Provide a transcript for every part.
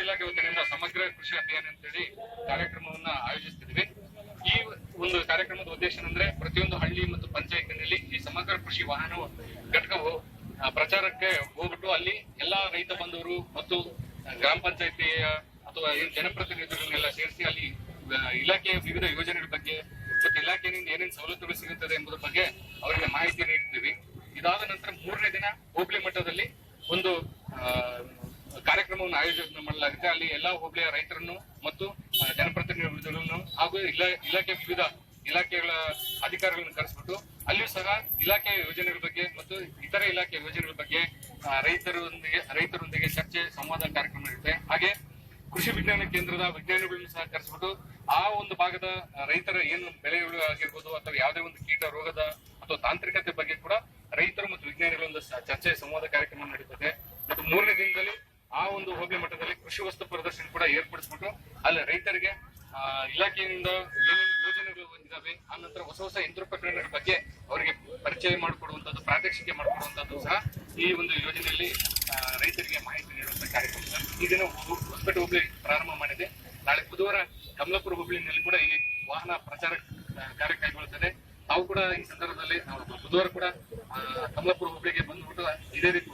ಕೃಷಿ ಅಭಿಯಾನ ಅಂತೇಳಿ ಕಾರ್ಯಕ್ರಮವನ್ನ ಆಯೋಜಿಸ್ತಿದ್ವಿ. ಈ ಒಂದು ಕಾರ್ಯಕ್ರಮದ ಉದ್ದೇಶ ಅಂದ್ರೆ ಪ್ರತಿಯೊಂದು ಹಳ್ಳಿ ಮತ್ತು ಪಂಚಾಯತಿನಲ್ಲಿ ಈ ಸಮಗ್ರ ಕೃಷಿ ವಾಹನ ಘಟಕವು ಪ್ರಚಾರಕ್ಕೆ ಹೋಗ್ಬಿಟ್ಟು ಅಲ್ಲಿ ಎಲ್ಲಾ ರೈತ ಬಂಧುವರು ಮತ್ತು ಗ್ರಾಮ ಪಂಚಾಯತಿಯ ಅಥವಾ ಏನ್ ಜನಪ್ರತಿನಿಧಿಗಳನ್ನೆಲ್ಲ ಸೇರಿಸಿ ಅಲ್ಲಿ ಇಲಾಖೆಯ ವಿವಿಧ ಯೋಜನೆಗಳ ಬಗ್ಗೆ ಮತ್ತು ಇಲಾಖೆಯಿಂದ ಏನೇನು ಸವಲತ್ತುಗಳು ಸಿಗುತ್ತದೆ ಎಂಬುದರ ಬಗ್ಗೆ ಅವರಿಗೆ ಮಾಹಿತಿ ನೀಡ್ತೀವಿ. ಇದಾದ ನಂತರ ಮೂರನೇ ದಿನ ಹೋಬಳಿ ಮಟ್ಟದಲ್ಲಿ ಒಂದು ಕಾರ್ಯಕ್ರಮವನ್ನು ಆಯೋಜನೆ ಮಾಡಲಾಗಿದೆ. ಅಲ್ಲಿ ಎಲ್ಲಾ ಹೋಬಳಿಯ ರೈತರನ್ನು ಮತ್ತು ಜನಪ್ರತಿನಿಧಿಗಳನ್ನು ಹಾಗೂ ಇಲಾ- ಇಲಾಖೆ ವಿವಿಧ ಇಲಾಖೆಗಳ ಅಧಿಕಾರಿಗಳನ್ನು ಕರೆಸ್ಬಿಟ್ಟು, ಅಲ್ಲಿಯೂ ಸಹ ಇಲಾಖೆಯ ಯೋಜನೆಗಳ ಬಗ್ಗೆ ಮತ್ತು ಇತರ ಇಲಾಖೆ ಯೋಜನೆಗಳ ಬಗ್ಗೆ ರೈತರೊಂದಿಗೆ ರೈತರೊಂದಿಗೆ ಚರ್ಚೆ, ಸಂವಾದ ಕಾರ್ಯಕ್ರಮ ನಡೆಯುತ್ತೆ. ಹಾಗೆ ಕೃಷಿ ವಿಜ್ಞಾನ ಕೇಂದ್ರದ ವಿಜ್ಞಾನಿಗಳನ್ನು ಸಹ ಕರೆಸ್ಬಿಟ್ಟು, ಆ ಒಂದು ಭಾಗದ ರೈತರ ಏನು ಬೆಳೆಗಳು ಆಗಿರ್ಬೋದು ಅಥವಾ ಯಾವುದೇ ಒಂದು ಕೀಟ, ರೋಗದ ಅಥವಾ ತಾಂತ್ರಿಕತೆ ಬಗ್ಗೆ ಕೂಡ ರೈತರು ಮತ್ತು ವಿಜ್ಞಾನಿಗಳೊಂದು ಚರ್ಚೆ, ಸಂವಾದ ಕಾರ್ಯಕ್ರಮ ನಡೀತದೆ ಮತ್ತು ಮೂರನೇ ದಿನದಲ್ಲಿ ಆ ಒಂದು ಹೋಬಳಿ ಮಟ್ಟದಲ್ಲಿ ಕೃಷಿ ವಸ್ತು ಪ್ರದರ್ಶನ ಕೂಡ ಏರ್ಪಡಿಸ್ಬಿಟ್ಟು ಅಲ್ಲಿ ರೈತರಿಗೆ ಇಲಾಖೆಯಿಂದ ಏನೇನು ಯೋಜನೆಗಳು ಇದಾವೆ ಆ ನಂತರ ಹೊಸ ಹೊಸ ಯಂತ್ರೋಪಕರಣಗಳ ಬಗ್ಗೆ ಅವರಿಗೆ ಪರಿಚಯ ಮಾಡಿಕೊಡುವಂತದ್ದು, ಪ್ರಾತ್ಯಕ್ಷಿಕೆ ಮಾಡಿಕೊಡುವಂತದ್ದು ಸಹ ಈ ಒಂದು ಯೋಜನೆಯಲ್ಲಿ ರೈತರಿಗೆ ಮಾಹಿತಿ ನೀಡುವಂತ ಕಾರ್ಯಕ್ರಮ. ಈ ದಿನ ಹೊಸಪೇಟೆ ಹೋಬಳಿ ಪ್ರಾರಂಭ ಮಾಡಿದೆ ನಾಳೆ ಬುಧವಾರ ಕಮಲಾಪುರ ಹೋಬಳಿನಲ್ಲಿ ಕೂಡ ಈ ವಾಹನ ಪ್ರಚಾರ ಕಾರ್ಯ ಕೈಗೊಳ್ಳುತ್ತದೆ ತಾವು ಕೂಡ ಈ ಸಂದರ್ಭದಲ್ಲಿ, ನಾವು ಬುಧವಾರ ಕೂಡ ಕಮಲಾಪುರ ಹೋಬಳಿಗೆ ಬಂದ್ಬಿಟ್ಟು ಇದೇ ರೀತಿ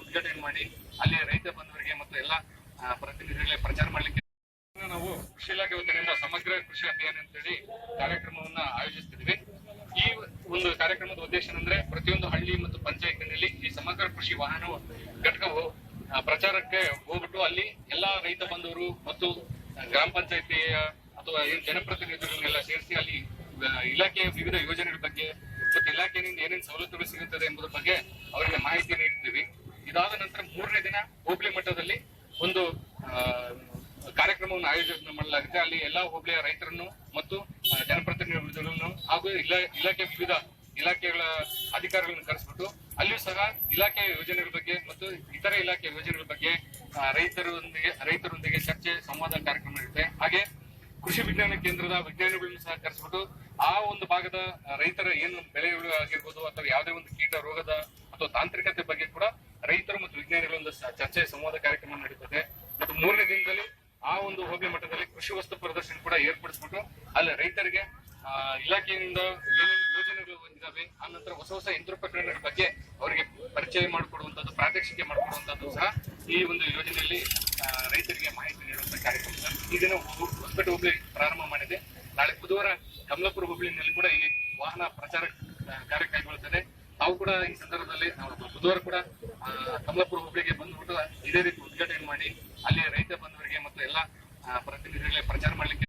ಆ, ಪ್ರತಿನಿಧಿಗಳಿಗೆ ಪ್ರಚಾರ ಮಾಡಲಿಕ್ಕೆ. ನಾವು ಕೃಷಿ ಇಲಾಖೆ ವತಿಯಿಂದ ಸಮಗ್ರ ಕೃಷಿ ಅಭಿಯಾನ ಅಂತೇಳಿ ಕಾರ್ಯಕ್ರಮವನ್ನ ಆಯೋಜಿಸ್ತಿದ್ವಿ ಈ ಒಂದು ಕಾರ್ಯಕ್ರಮದ ಉದ್ದೇಶ ಅಂದ್ರೆ ಪ್ರತಿಯೊಂದು ಹಳ್ಳಿ ಮತ್ತು ಪಂಚಾಯತಿನಲ್ಲಿ ಈ ಸಮಗ್ರ ಕೃಷಿ ವಾಹನ ಘಟಕವು ಪ್ರಚಾರಕ್ಕೆ ಹೋಗ್ಬಿಟ್ಟು ಅಲ್ಲಿ ಎಲ್ಲಾ ರೈತ ಬಂಧುವರು ಮತ್ತು ಗ್ರಾಮ ಪಂಚಾಯತಿಯ ಅಥವಾ ಜನಪ್ರತಿನಿಧಿಗಳನ್ನೆಲ್ಲ ಸೇರಿಸಿ ಅಲ್ಲಿ ಇಲಾಖೆಯ ವಿವಿಧ ಯೋಜನೆಗಳ ಬಗ್ಗೆ ಮತ್ತು ಇಲಾಖೆಯಿಂದ ಏನೇನು ಸವಲತ್ತುಗಳು ಸಿಗುತ್ತದೆ ಎಂಬುದರ ಬಗ್ಗೆ ಅವರಿಗೆ ಮಾಹಿತಿ ನೀಡ್ತೀವಿ. ಇದಾದ ನಂತರ ಮೂರನೇ ದಿನ ಹೋಬಳಿ ಮಟ್ಟದಲ್ಲಿ ಒಂದು ಕಾರ್ಯಕ್ರಮವನ್ನು ಆಯೋಜನೆ ಮಾಡಲಾಗಿದೆ. ಅಲ್ಲಿ ಎಲ್ಲಾ ಹೋಬಳಿಯ ರೈತರನ್ನು ಮತ್ತು ಜನಪ್ರತಿನಿಧಿಗಳನ್ನು ಹಾಗೂ ಇಲಾ- ಇಲಾಖೆ ವಿವಿಧ ಇಲಾಖೆಗಳ ಅಧಿಕಾರಿಗಳನ್ನು ಕರೆಸ್ಬಿಟ್ಟು, ಅಲ್ಲಿಯೂ ಸಹ ಇಲಾಖೆಯ ಯೋಜನೆಗಳ ಬಗ್ಗೆ ಮತ್ತು ಇತರ ಇಲಾಖೆಯ ಯೋಜನೆಗಳ ಬಗ್ಗೆ ರೈತರೊಂದಿಗೆ ರೈತರೊಂದಿಗೆ ಚರ್ಚೆ, ಸಂವಾದ ಕಾರ್ಯಕ್ರಮ ನಡೆಯುತ್ತೆ. ಹಾಗೆ ಕೃಷಿ ವಿಜ್ಞಾನ ಕೇಂದ್ರದ ವಿಜ್ಞಾನಿಗಳನ್ನು ಸಹ ಕರೆಸ್ಬಿಟ್ಟು, ಆ ಒಂದು ಭಾಗದ ರೈತರ ಏನು ಬೆಳೆಗಳು ಆಗಿರ್ಬೋದು ಅಥವಾ ಯಾವುದೇ ಒಂದು ಕೀಟ ರೋಗದ ಅಥವಾ ತಾಂತ್ರಿಕತೆ ಬಗ್ಗೆ ಕೂಡ ರೈತರು ಮತ್ತು ವಿಜ್ಞಾನಿಗಳೊಂದು ಚರ್ಚೆ, ಸಂವಾದ ಕಾರ್ಯಕ್ರಮ ನಡೀತದೆ ಮತ್ತು ಮೂರನೇ ದಿನದಲ್ಲಿ ಆ ಒಂದು ಹೋಬಳಿ ಮಟ್ಟದಲ್ಲಿ ಕೃಷಿ ವಸ್ತು ಪ್ರದರ್ಶನ ಕೂಡ ಏರ್ಪಡಿಸ್ಬಿಟ್ಟು ಅಲ್ಲಿ ರೈತರಿಗೆ ಇಲಾಖೆಯಿಂದ ಏನೇನು ಯೋಜನೆಗಳು ಬಂದಿದ್ದಾವೆ ಆ ನಂತರ ಹೊಸ ಹೊಸ ಯಂತ್ರೋಪಕರಣಗಳ ಬಗ್ಗೆ ಅವರಿಗೆ ಪರಿಚಯ ಮಾಡಿಕೊಡುವಂತದ್ದು, ಪ್ರಾತ್ಯಕ್ಷಿಕೆ ಮಾಡಿಕೊಡುವಂತದ್ದು ಸಹ ಈ ಒಂದು ಯೋಜನೆಯಲ್ಲಿ ರೈತರಿಗೆ ಮಾಹಿತಿ ನೀಡುವಂತಹ ಕಾರ್ಯಕ್ರಮ. ಈ ದಿನ ಹೊಸಪೇಟೆ ಪ್ರಾರಂಭ ಮಾಡಿದೆ ನಾಳೆ ಬುಧವಾರ ಕಮಲಾಪುರ ಹೋಬಳಿನಲ್ಲಿ ಕೂಡ ಈ ವಾಹನ ಪ್ರಚಾರ ಕಾರ್ಯ ಕೈಗೊಳ್ಳುತ್ತದೆ ತಾವು ಕೂಡ ಈ ಸಂದರ್ಭದಲ್ಲಿ ಬುಧವಾರ ಕೂಡ ಕಮಲಾಪುರ ಹೋಬಳಿಗೆ ಬಂದ್ಬಿಟ್ಟು ಇದೇ ರೀತಿ ಉದ್ಘಾಟನೆ ಮಾಡಿ ಅಲ್ಲಿ ರೈತ ಬಂಧುವರಿಗೆ ಮತ್ತು ಎಲ್ಲ ಪ್ರತಿನಿಧಿಗಳಿಗೆ ಪ್ರಚಾರ ಮಾಡ್ಲಿಕ್ಕೆ